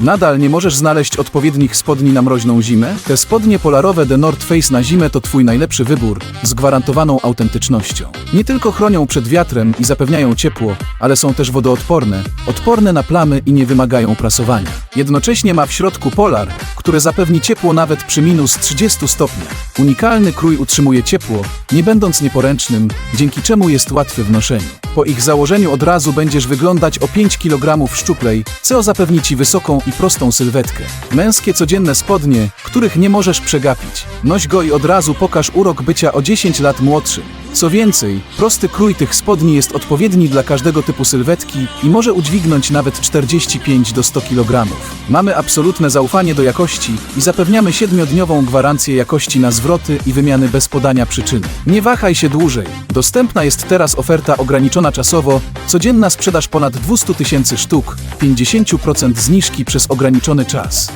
Nadal nie możesz znaleźć odpowiednich spodni na mroźną zimę? Te spodnie polarowe The North Face na zimę to Twój najlepszy wybór z gwarantowaną autentycznością. Nie tylko chronią przed wiatrem i zapewniają ciepło, ale są też wodoodporne, odporne na plamy i nie wymagają prasowania. Jednocześnie ma w środku polar, które zapewni ciepło nawet przy minus 30 stopniach. Unikalny krój utrzymuje ciepło, nie będąc nieporęcznym, dzięki czemu jest łatwy w noszeniu. Po ich założeniu od razu będziesz wyglądać o 5 kg szczuplej, co zapewni Ci wysoką i prostą sylwetkę. Męskie codzienne spodnie, których nie możesz przegapić. Noś go i od razu pokaż urok bycia o 10 lat młodszym. Co więcej, prosty krój tych spodni jest odpowiedni dla każdego typu sylwetki i może udźwignąć nawet 45 do 100 kg. Mamy absolutne zaufanie do jakości i zapewniamy 7-dniową gwarancję jakości na zwroty i wymiany bez podania przyczyny. Nie wahaj się dłużej. Dostępna jest teraz oferta ograniczona czasowo, codzienna sprzedaż ponad 200 tysięcy sztuk, 50% zniżki przez ograniczony czas.